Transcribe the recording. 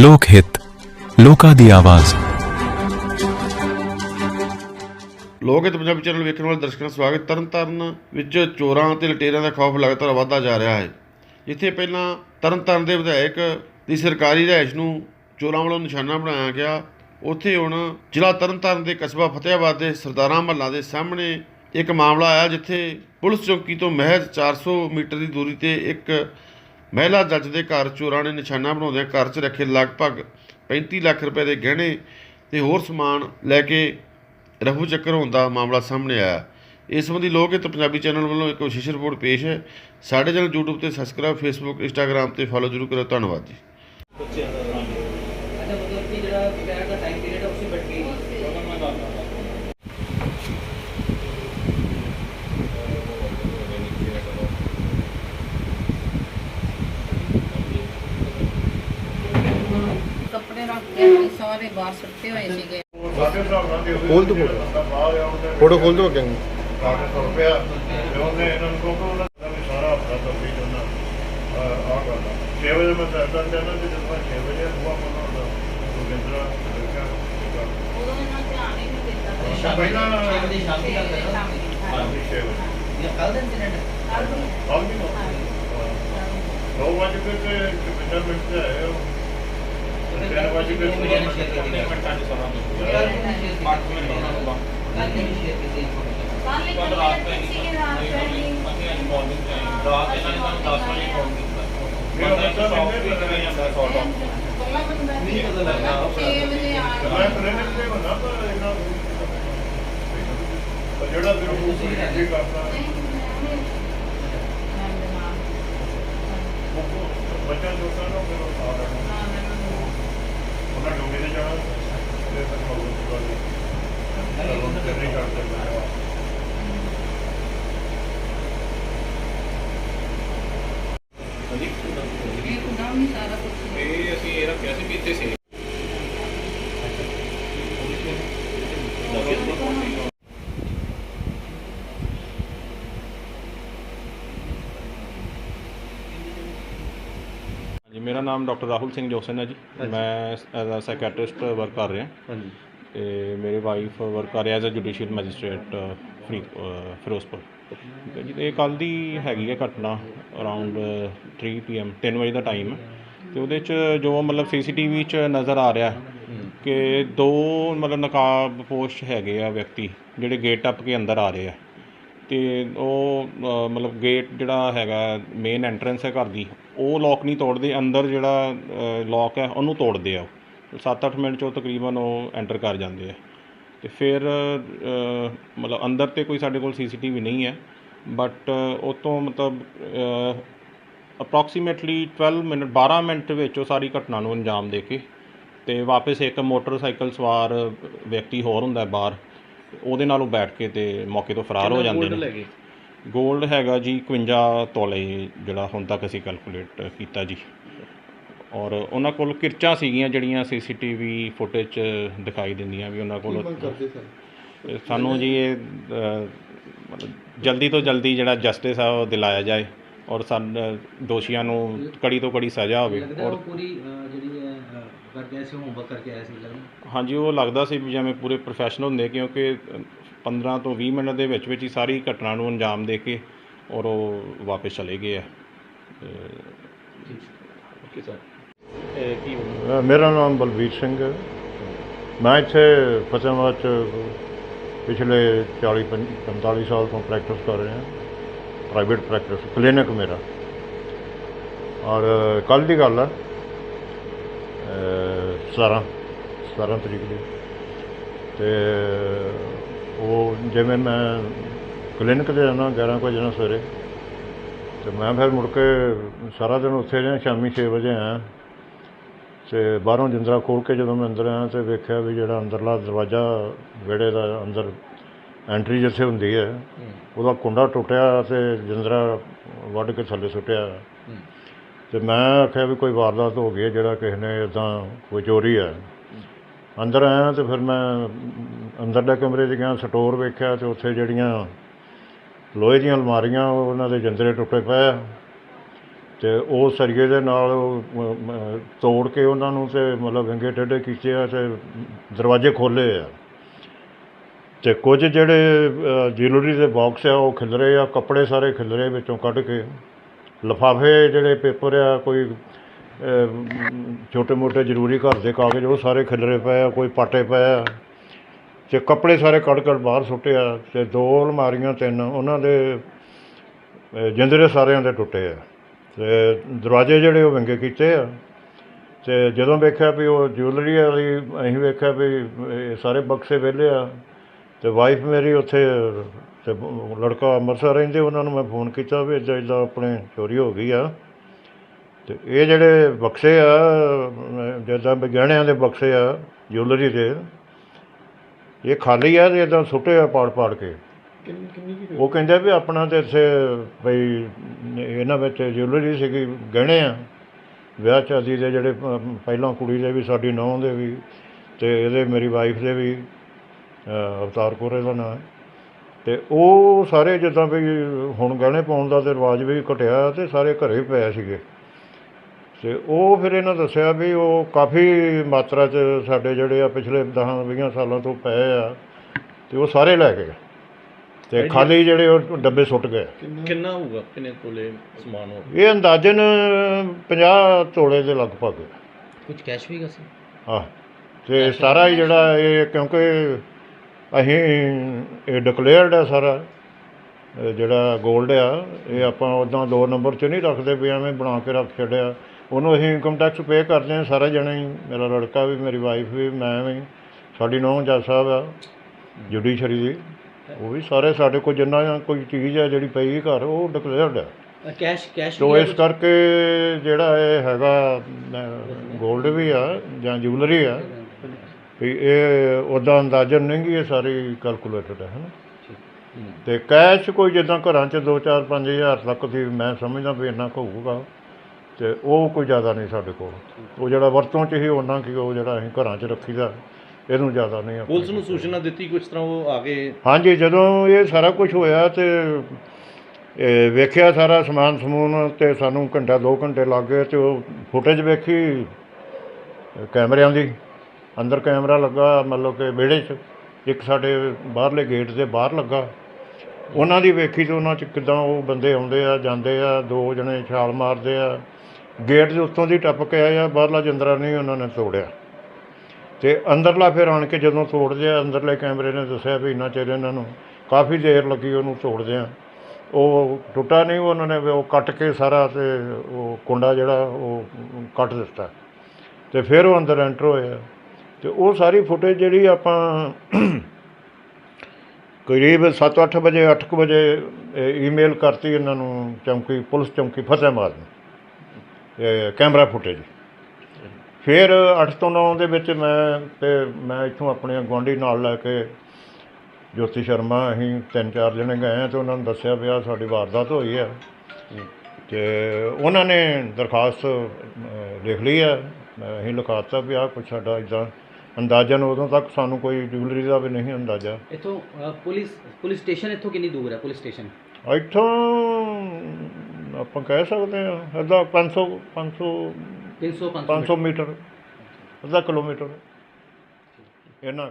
ਲੋਕ ਹਿੱਤ, ਲੋਕਾਂ ਦੀ ਆਵਾਜ਼। ਲੋਕ ਹਿੱਤ ਪੰਜਾਬੀ ਚੈਨਲ ਵੇਖਣ ਵਾਲੇ ਦਰਸ਼ਕਾਂ ਦਾ ਸਵਾਗਤ। ਤਰਨਤਾਰਨ ਵਿੱਚ ਚੋਰਾਂ ਅਤੇ ਲਟੇਰਿਆਂ ਦਾ ਖੌਫ ਲਗਾਤਾਰ ਵਧਦਾ ਜਾ ਰਿਹਾ ਹੈ। ਜਿੱਥੇ ਪਹਿਲਾਂ ਤਰਨਤਾਰਨ ਦੇ ਵਿਧਾਇਕ ਦੀ ਸਰਕਾਰੀ ਰਿਹਾਇਸ਼ ਨੂੰ ਚੋਰਾਂ ਵੱਲੋਂ ਨਿਸ਼ਾਨਾ ਬਣਾਇਆ ਗਿਆ, ਉੱਥੇ ਹੁਣ ਜ਼ਿਲ੍ਹਾ ਤਰਨਤਾਰਨ ਦੇ ਕਸਬਾ ਫਤਿਆਬਾਦ ਦੇ ਸਰਦਾਰਾਂ ਮਹੱਲਾ ਦੇ ਸਾਹਮਣੇ ਇੱਕ ਮਾਮਲਾ ਆਇਆ, ਜਿੱਥੇ ਪੁਲਿਸ ਚੌਕੀ ਤੋਂ ਮਹਿਜ਼ 400 ਮੀਟਰ ਦੀ ਦੂਰੀ ਤੇ ਇੱਕ ਮਹਿਲਾ ਜੱਜ ਦੇ ਘਰ ਚੋਰਾਂ ਨੇ ਨਿਸ਼ਾਨਾ ਬਣਾਉਂਦਿਆਂ ਘਰ 'ਚ ਰੱਖੇ ਲਗਭਗ 35 ਲੱਖ ਰੁਪਏ ਦੇ ਗਹਿਣੇ ਤੇ ਹੋਰ ਸਮਾਨ ਲੈ ਕੇ ਰਫੂ ਚੱਕਰ ਹੋਣ ਦਾ ਮਾਮਲਾ ਸਾਹਮਣੇ ਆਇਆ। ਇਸ ਸੰਬੰਧੀ ਲੋਕ ਹਿੱਤ ਪੰਜਾਬੀ ਚੈਨਲ ਵੱਲੋਂ ਇੱਕ ਵਿਸ਼ੇਸ਼ ਰਿਪੋਰਟ ਪੇਸ਼ ਹੈ। ਸਾਡੇ ਚੈਨਲ YouTube ਤੇ ਸਬਸਕ੍ਰਾਈਬ Facebook, Instagram ਤੇ ਫੋਲੋ ਜ਼ਰੂਰ ਕਰੋ ਧੰਨਵਾਦ ਜੀ ਅੱਛਾ ਮਤਲਬ ਕਿ ਜਿਹੜਾ ਦੁਪਹਿਰ ਦਾ ਟਾਈਮ ਪੀਰੀਅਡ ਹੈ ਉਸੇ ਬੈਠ ਕੇ ਹੀ ਅਸੀਂ ਸਾਰੇ ਬਾਹਰ ਸੁੱਟੇ ਹੋਏ ਸੀਗੇ। ਖੋਲ ਦੋ ਫੋਟੋ। ਖੋਲ ਦੋ ਅੱਗੇ ਉਦੋਂ ਇਹਨਾਂ ਧਿਆਨ ਹੀ ਨਹੀਂ ਦਿੱਤਾ। ਵਜੇ। ਕੱਲ ਦਾ ਇਨਸੀਡੈਂਟ ਕੱਲ ਨਹੀਂ ਸ਼ੇਅਰ ਕੀਤੀ ਕੱਲ ਇੱਕ ਦਿਨ ਸੀਗੇ ਰਾਤ ਜਿਹੜਾ ਫਿਰ ਉਹ ਕੀ ਕਰਦਾ ਬੱਚਾ ਛੋਟਾ ਨਾ ਫਿਰ ਉਹ ਆ ਰਿਹਾ ਉਹਨਾਂ ਡੋਂਗੇ ਤੇ ਜਾਣਾ ਤੇ ਫਿਰ ਮੌਜੂਦ ਦੀ ਗੱਲ ਹੈ ਉਹ ਤੇ ਕਰਦੇ ਨੇ ਇੱਕਦਮ ਹੀ ਸਾਰਾ ਕੁਝ ਜੀ ਮੇਰਾ ਨਾਮ ਡਾਕਟਰ ਰਾਹੁਲ ਸਿੰਘ ਜੋਸਨ ਹੈ ਜੀ। ਮੈਂ ਐਜ਼ ਅ ਸਾਈਕੈਟ੍ਰਿਸਟ ਵਰਕ ਕਰ ਰਿਹਾ। ਹਾਂਜੀ। ਤੇ ਮੇਰੇ ਵਾਈਫ ਵਰਕ ਕਰ ਰਿਹਾ ਐਜ਼ ਅ ਜੁਡੀਸ਼ੀਅਲ ਮੈਜਿਸਟ੍ਰੇਟ ਫਰੀ ਫਿਰੋਜ਼ਪੁਰ। ਠੀਕ ਹੈ ਜੀ ਤੇ ਇਹ ਕੱਲ ਦੀ ਹੈਗੀ ਹੈ ਘਟਨਾ ਅਰਾਊਂਡ 3 ਪੀਐਮ 3 ਵਜੇ ਦਾ ਟਾਈਮ ਹੈ। ਤੇ ਉਹਦੇ ਚ ਜੋ ਮਤਲਬ ਸੀਸੀਟੀਵੀ ਚ ਨਜ਼ਰ ਆ ਰਿਹਾ ਕਿ ਦੋ ਮਤਲਬ ਨਕਾਬ ਪੋਸ਼ ਹੈਗੇ ਆ ਵਿਅਕਤੀ ਜਿਹੜੇ ਗੇਟ ਟੱਪ ਕੇ ਅੰਦਰ ਆ ਰਹੇ ਆ। ਤੇ ਉਹ ਮਤਲਬ ਗੇਟ ਜਿਹੜਾ ਹੈਗਾ ਮੇਨ ਐਂਟਰੈਂਸ ਹੈ ਘਰ ਦੀ ਉਹ ਲੋਕ ਨਹੀਂ ਤੋੜਦੇ ਅੰਦਰ ਜਿਹੜਾ ਲੋਕ ਹੈ ਉਹਨੂੰ ਤੋੜਦੇ ਆ 7-8 ਮਿੰਟ 'ਚ ਉਹ ਤਕਰੀਬਨ ਉਹ ਐਂਟਰ ਕਰ ਜਾਂਦੇ ਆ। ਤੇ ਫਿਰ ਮਤਲਬ ਅੰਦਰ ਤੇ ਕੋਈ ਸਾਡੇ ਕੋਲ ਸੀਸੀਟੀਵੀ ਨਹੀਂ ਹੈ ਬਟ ਉਹ ਤੋਂ ਮਤਲਬ ਅਪਰੋਕਸੀਮੇਟਲੀ 12 ਮਿੰਟ 12 ਮਿੰਟ ਵਿੱਚ ਉਹ ਸਾਰੀ ਘਟਨਾ ਨੂੰ ਅੰਜਾਮ ਦੇ ਕੇ ਤੇ ਵਾਪਸ ਇੱਕ ਮੋਟਰਸਾਈਕਲ ਸਵਾਰ ਵਿਅਕਤੀ ਹੋਰ ਹੁੰਦਾ ਬਾਹਰ ਉਹਦੇ ਨਾਲ ਉਹ ਬੈਠ ਕੇ ਤੇ ਮੌਕੇ ਤੋਂ ਫਰਾਰ ਹੋ ਜਾਂਦੇ ਨੇ। 골ਡ ਹੈਗਾ ਜੀ 51 ਤੋਲੇ ਜਿਹੜਾ ਹੁਣ ਤੱਕ ਅਸੀਂ ਕੈਲਕੂਲੇਟ ਕੀਤਾ ਜੀ। ਔਰ ਉਹਨਾਂ ਕੋਲ ਕਿਰਚਾਂ ਸੀਗੀਆਂ ਜਿਹੜੀਆਂ ਸੀਸੀਟੀਵੀ ਫੁਟੇਜ 'ਚ ਦਿਖਾਈ ਦਿੰਦੀਆਂ ਵੀ ਉਹਨਾਂ ਕੋਲ। ਸਾਨੂੰ? ਜੀ ਇਹ ਮਤਲਬ ਜਲਦੀ ਤੋਂ ਜਲਦੀ ਜਿਹੜਾ ਜਸਟਿਸ ਆ ਉਹ ਦਿਲਾਇਆ ਜਾਏ ਔਰ ਸਨ ਦੋਸ਼ੀਆਂ ਨੂੰ ਕੜੀ ਤੋਂ ਕੜੀ ਸਜ਼ਾ ਹੋਵੇ। ਔਰ ਪੂਰੀ ਜਿਹੜੀ ਹੈ ਕਰਕੇ ਆਏ ਸੀ ਹੋਮਵਰਕ ਕਰਕੇ ਆਇਆ ਸੀ ਲੱਗਦਾ? ਹਾਂਜੀ ਉਹ ਲੱਗਦਾ ਸੀ ਵੀ ਜਿਵੇਂ ਪੂਰੇ ਪ੍ਰੋਫੈਸ਼ਨਲ ਹੁੰਦੇ ਕਿਉਂਕਿ 15 ਤੋਂ 20 ਮਿੰਟ ਦੇ ਵਿੱਚ ਵਿੱਚ ਹੀ ਸਾਰੀ ਘਟਨਾ ਨੂੰ ਅੰਜਾਮ ਦੇ ਕੇ ਔਰ ਉਹ ਵਾਪਸ ਚਲੇ ਗਏ ਆ। Okay sir. ਮੇਰਾ ਨਾਮ ਬਲਬੀਰ ਸਿੰਘ ਹੈ। ਮੈਂ ਇੱਥੇ ਫਤਿਹਾਬਾਦ ਚ ਪਿਛਲੇ 40 ਪੰ- 45 ਸਾਲ ਤੋਂ ਪ੍ਰੈਕਟਿਸ ਕਰ ਰਿਹਾ। ਪ੍ਰਾਈਵੇਟ ਪ੍ਰੈਕਟਿਸ ਕਲੀਨਿਕ ਮੇਰਾ। ਔਰ ਕੱਲ ਦੀ ਗੱਲ ਹੈ ਅ, 17 17 ਤਰੀਕ ਦੀ। ਤੇ ਉਹ ਜਿਵੇਂ ਮੈਂ ਕਲੀਨਿਕ ਤੇ ਜਾਣਾ 11 ਕੁ ਵਜੇ ਨਾਲ ਸਵੇਰੇ। ਤੇ ਮੈਂ ਫਿਰ ਮੁੜ ਕੇ ਸਾਰਾ ਦਿਨ ਉੱਥੇ ਰਿਹਾ ਸ਼ਾਮੀ 6 ਵਜੇ ਆਇਆ। ਤੇ ਬਾਹਰੋਂ ਜਿੰਦਰਾ ਖੋਲ ਕੇ ਜਦੋਂ ਮੈਂ ਅੰਦਰ ਆਇਆ ਤੇ ਵੇਖਿਆ ਵੀ ਜਿਹੜਾ ਅੰਦਰਲਾ ਦਰਵਾਜ਼ਾ ਵਿਹੜੇ ਦਾ ਅੰਦਰ ਐਂਟਰੀ ਜਿੱਥੇ ਹੁੰਦੀ ਹੈ ਉਹਦਾ ਕੁੰਡਾ ਟੁੱਟਿਆ ਤੇ ਜਿੰਦਰਾ ਵੱਢ ਕੇ ਥੱਲੇ ਸੁੱਟਿਆ। ਤੇ ਮੈਂ ਆਖਿਆ ਵੀ ਕੋਈ ਵਾਰਦਾਤ ਹੋ ਗਈ ਹੈ ਜਿਹੜਾ ਕਿਸੇ ਨੇ ਇਦਾਂ ਕੋਈ ਚੋਰੀ ਹੈ। ਅੰਦਰ ਆਇਆ ਤੇ ਫਿਰ ਮੈਂ ਅੰਦਰ ਦੇ ਕਮਰੇ 'ਚ ਗਿਆ, ਸਟੋਰ ਵੇਖਿਆ ਅਤੇ ਉੱਥੇ ਜਿਹੜੀਆਂ ਲੋਹੇ ਦੀਆਂ ਅਲਮਾਰੀਆਂ ਉਹਨਾਂ ਦੇ ਜਿੰਦਰੇ ਟੁੱਟੇ ਪਏ ਆ। ਅਤੇ ਉਹ ਸਰੀਏ ਦੇ ਨਾਲ ਤੋੜ ਕੇ ਉਹਨਾਂ ਨੂੰ ਅਤੇ ਮਤਲਬ ਵਿੰਗੇ ਟੇਢੇ ਕੀਤੇ ਆ ਅਤੇ ਦਰਵਾਜ਼ੇ ਖੋਲ੍ਹੇ ਆ। ਅਤੇ ਕੁਝ ਜਿਹੜੇ ਜਿਊਲਰੀ ਦੇ ਬਾਕਸ ਆ, ਉਹ ਖਿਲਰੇ ਆ, ਕੱਪੜੇ ਸਾਰੇ ਖਿਲਰੇ ਵਿੱਚੋਂ ਕੱਢ ਕੇ। ਲਿਫਾਫੇ ਜਿਹੜੇ ਪੇਪਰ ਆ, ਕੋਈ ਛੋਟੇ ਮੋਟੇ ਜ਼ਰੂਰੀ ਘਰ ਦੇ ਕਾਗਜ਼, ਉਹ ਸਾਰੇ ਖਿਲਰੇ ਪਏ ਆ, ਕੋਈ ਪਾਟੇ ਪਏ ਆ। ਅਤੇ ਕੱਪੜੇ ਸਾਰੇ ਕੱਢ ਕੱਢ ਬਾਹਰ ਸੁੱਟੇ ਆ ਅਤੇ ਦੋ ਅਲਮਾਰੀਆਂ ਤਿੰਨ ਉਹਨਾਂ ਦੇ ਅਹ, ਜਿੰਦਰੇ ਸਾਰਿਆਂ ਦੇ ਟੁੱਟੇ ਆ। ਅਤੇ ਦਰਵਾਜ਼ੇ ਜਿਹੜੇ ਉਹ ਵਿੰਗੇ ਕੀਤੇ ਆ। ਅਤੇ ਜਦੋਂ ਵੇਖਿਆ ਵੀ ਉਹ ਜਿਊਲਰੀ ਵਾਲੀ ਅਸੀਂ ਵੇਖਿਆ ਵੀ ਇਹ ਸਾਰੇ ਬਕਸੇ ਵਿਹਲੇ ਆ। ਅਤੇ ਵਾਈਫ ਮੇਰੀ ਉੱਥੇ ਅਤੇ ਲੜਕਾ ਅੰਮ੍ਰਿਤਸਰ ਰਹਿੰਦੇ ਉਹਨਾਂ ਨੂੰ ਮੈਂ ਫੋਨ ਕੀਤਾ ਵੀ ਇੱਦਾਂ ਇੱਦਾਂ ਆਪਣੇ ਚੋਰੀ ਹੋ ਗਈ ਆ। ਅਤੇ ਇਹ ਜਿਹੜੇ ਬਕਸੇ ਆ ਜਿੱਦਾਂ ਵੀ ਗਹਿਣਿਆਂ ਦੇ ਬਕਸੇ ਆ ਜਿਊਲਰੀ ਦੇ ਇਹ ਖਾਲੀ ਆ ਤੇ ਇਦਾਂ ਸੁੱਟੇ ਆ ਪਾੜ ਪਾੜ ਕੇ। ਉਹ ਕਹਿੰਦੇ ਵੀ ਆਪਣਾ ਤੇ ਇੱਥੇ ਬਈ ਇਹਨਾਂ ਵਿੱਚ ਜਿਊਲਰੀ ਸੀਗੀ ਗਹਿਣੇ ਆ। ਵਿਆਹ ਸ਼ਾਦੀ ਦੇ ਜਿਹੜੇ ਪਹਿਲਾਂ ਕੁੜੀ ਦੇ ਵੀ ਸਾਡੀ ਨੌਂ ਦੇ ਵੀ ਤੇ ਇਹਦੇ ਮੇਰੀ ਵਾਈਫ ਦੇ ਵੀ ਅਵਤਾਰ ਕੌਰ ਇਹਦਾ ਨਾਂ। ਹੈ ਤੇ ਉਹ ਸਾਰੇ ਜਿੱਦਾਂ ਵੀ ਹੁਣ ਗਹਿਣੇ ਪਾਉਣ ਦਾ ਤੇ ਰਿਵਾਜ ਵੀ ਘਟਿਆ ਤੇ ਸਾਰੇ ਘਰੇ ਪਏ ਸੀਗੇ। ਤੇ ਉਹ ਫਿਰ ਇਹਨਾਂ ਦੱਸਿਆ ਵੀ ਉਹ ਕਾਫੀ ਮਾਤਰਾ 'ਚ ਸਾਡੇ ਜਿਹੜੇ ਆ ਪਿਛਲੇ 10 20 ਸਾਲਾਂ ਤੋਂ ਪਏ ਆ ਤੇ ਉਹ ਸਾਰੇ ਲੈ ਗਏ। ਤੇ ਖਾਲੀ ਜਿਹੜੇ ਉਹ ਡੱਬੇ ਸੁੱਟ ਗਏ। ਕਿੰਨਾ? ਹੋਊਗਾ? ਕਿੰਨੇ ਤੋਲੇ ਸਮਾਨ ਹੋ ਇਹ ਅੰਦਾਜ਼ਨ 50 ਤੋਲੇ ਦੇ ਲਗਭਗ। ਕੁਝ ਕੈਸ਼ ਵੀ ਸੀ? ਆ ਤੇ ਸਾਰਾ ਹੀ ਜਿਹੜਾ ਇਹ ਕਿਉਂਕਿ ਅਸੀਂ ਇਹ ਡਿਕਲੇਅਰਡ ਹੈ ਸਾਰਾ ਜਿਹੜਾ 골ਡ ਆ ਇਹ ਆਪਾਂ ਉਦਾਂ ਦੋ ਨੰਬਰ 'ਚ ਨਹੀਂ ਰੱਖਦੇ ਵੀ ਐਵੇਂ ਬਣਾ ਕੇ ਰੱਖ ਛੱਡਿਆ। ਉਹਨੂੰ ਅਸੀਂ ਇਨਕਮ ਟੈਕਸ ਪੇ ਕਰਦੇ ਹਾਂ ਸਾਰੇ ਜਣੇ ਹੀ। ਮੇਰਾ ਲੜਕਾ ਵੀ ਮੇਰੀ ਵਾਈਫ ਵੀ ਮੈਂ ਵੀ। ਸਾਡੀ ਨੌਂ ਜੱਜ ਸਾਹਿਬ ਆ ਜੁਡੀਸ਼ਰੀ ਦੀ। ਉਹ ਵੀ ਸਾਰੇ ਸਾਡੇ ਕੋਲ ਜਿੰਨਾ ਕੋਈ ਚੀਜ਼ ਆ ਜਿਹੜੀ ਪਈ ਘਰ ਉਹ ਡਿਕਲੇਅਰਡ ਆ। ਕੈਸ਼ ਕੈਸ਼ ਤੋ ਇਸ ਕਰਕੇ ਜਿਹੜਾ ਇਹ ਹੈਗਾ 골ਡ ਵੀ ਆ ਜਾਂ ਜੁਐਲਰੀ ਆ ਵੀ ਇਹ ਉਹਦਾ ਅੰਦਾਜ਼ਨ ਨਹੀਂ ਗੀ ਇਹ ਸਾਰੀ ਕੈਲਕੂਲੇਟਡ ਹੈ ਹਨਾ? ਤੇ ਕੈਸ਼ ਕੋਈ ਜਿੱਦਾਂ ਘਰਾਂ 'ਚ 2 4 5000 ਤੱਕ ਦੀ ਮੈਂ ਸਮਝਦਾ ਵੀ ਇੰਨਾ ਕੁ ਹੋਊਗਾ। ਤੇ ਉਹ ਕੋਈ ਜ਼ਿਆਦਾ ਨਹੀਂ ਸਾਡੇ ਕੋਲ। ਉਹ ਜਿਹੜਾ ਵਰਤੋਂ 'ਚ ਹੀ ਉਹਨਾਂ ਕੀ ਉਹ ਜਿਹੜਾ ਅਸੀਂ ਘਰਾਂ 'ਚ ਰੱਖੀਦਾ ਇਹਨੂੰ ਜ਼ਿਆਦਾ ਨਹੀਂ ਆਪਣੇ ਪੁਲਿਸ ਨੂੰ ਸੂਚਨਾ ਦਿੱਤੀ ਕਿਸ ਤਰ੍ਹਾਂ ਉਹ ਆ ਕੇ? ਹਾਂਜੀ ਜਦੋਂ ਇਹ ਸਾਰਾ ਕੁਝ ਹੋਇਆ ਤੇ ਇਹ ਵੇਖਿਆ ਸਾਰਾ ਸਮਾਨ ਸਮੂਨ ਤੇ ਸਾਨੂੰ ਘੰਟਾ 2 ਘੰਟੇ ਲੱਗ ਗਏ ਤੇ ਉਹ ਫੁਟੇਜ ਵੇਖੀ ਅ, ਕੈਮਰਿਆਂ ਦੀ। ਅੰਦਰ ਕੈਮਰਾ ਲੱਗਾ ਮਤਲਬ ਕਿ ਵਿਹੜੇ 'ਚ। ਇੱਕ ਸਾਡੇ ਬਾਹਰਲੇ ਗੇਟ ਦੇ ਬਾਹਰ ਲੱਗਾ। ਉਹਨਾਂ ਦੀ ਵੇਖੀ ਤੇ ਉਹਨਾਂ 'ਚ ਕਿਦਾਂ ਉਹ ਬੰਦੇ ਆਉਂਦੇ ਆ ਜਾਂਦੇ ਆ ਦੋ ਜਣੇ ਛਾਲ ਮਾਰਦੇ ਆ। ਗੇਟ ਦੇ ਉੱਤੋਂ ਦੀ ਟੱਪ ਕੇ ਆਇਆ ਆ, ਬਾਹਰਲਾ ਜੰਦਰਾ ਨਹੀਂ ਉਹਨਾਂ ਨੇ ਤੋੜਿਆ। ਤੇ ਅੰਦਰਲਾ ਫਿਰ ਆਣ ਕੇ ਜਦੋਂ ਤੋੜਦੇ ਆ, ਅੰਦਰਲੇ ਕੈਮਰੇ ਨੇ ਦੱਸਿਆ ਵੀ ਇੰਨਾ ਚਿਰ ਇਹਨਾਂ ਨੂੰ ਕਾਫੀ ਦੇਰ ਲੱਗੀ ਉਹਨੂੰ ਤੋੜਦੇ ਆ। ਉਹ ਟੁੱਟਾ ਨਹੀਂ, ਉਹਨਾਂ ਨੇ ਵੀ ਉਹ ਕੱਟ ਕੇ ਸਾਰਾ ਤੇ ਉਹ ਕੁੰਡਾ ਜਿਹੜਾ ਉਹ ਕੱਟ ਦਿੱਤਾ। ਤੇ ਫਿਰ ਉਹ ਅੰਦਰ ਐਂਟਰ ਹੋਇਆ ਤੇ ਉਹ ਸਾਰੀ ਫੁਟੇਜ ਜਿਹੜੀ ਆਪਾਂ ਕਰੀਬ 7-8 ਵਜੇ 8 ਵਜੇ ਈਮੇਲ ਕਰਤੀ ਇਹਨਾਂ ਨੂੰ ਚੌਂਕੀ, ਪੁਲਿਸ ਚੌਂਕੀ ਫਤਿਹਾਬਾਦ ਨੂੰ। Camera footage. ਫਿਰ 8 ਤੋਂ 9 ਦੇ ਵਿੱਚ ਮੈਂ ਤੇ ਮੈਂ ਇੱਥੋਂ ਆਪਣੇ ਗੁਆਂਢੀ ਨਾਲ ਲੈ ਕੇ ਜੋਤੀ ਸ਼ਰਮਾ ਅਸੀਂ ਤਿੰਨ ਚਾਰ ਜਣੇ ਗਏ ਤੇ ਉਹਨਾਂ ਨੂੰ ਦੱਸਿਆ ਵੀ ਆਹ ਸਾਡੀ ਵਾਰਦਾਤ ਹੋਈ ਹੈ ਤੇ ਉਹਨਾਂ ਨੇ ਦਰਖਾਸਤ ਲਿਖ ਲਈ ਮੈਂ ਅਸੀਂ ਲਿਖਾਤਾ ਵੀ ਆਹ ਕੁਛ ਸਾਡਾ ਇਦਾਂ ਅੰਦਾਜ਼ਨ ਉਦੋਂ ਤੱਕ ਸਾਨੂੰ ਕੋਈ ਜੁਐਲਰੀ ਦਾ ਵੀ ਨਹੀਂ ਅੰਦਾਜ਼ਾ। ਇਥੋਂ ਪੁਲਿਸ ਪੁਲਿਸ ਸਟੇਸ਼ਨ ਇਥੋਂ ਕਿੰਨੀ ਦੂਰ ਹੈ ਪੁਲਿਸ ਸਟੇਸ਼ਨ? ਇੱਥੋਂ ਆਪਾਂ ਕਹਿ ਸਕਦੇ ਹਾਂ ਅੱਧਾ 500 500 300 500 500 ਮੀਟਰ। ਅੱਧਾ ਕਿਲੋਮੀਟਰ। ਇਹਨਾਂ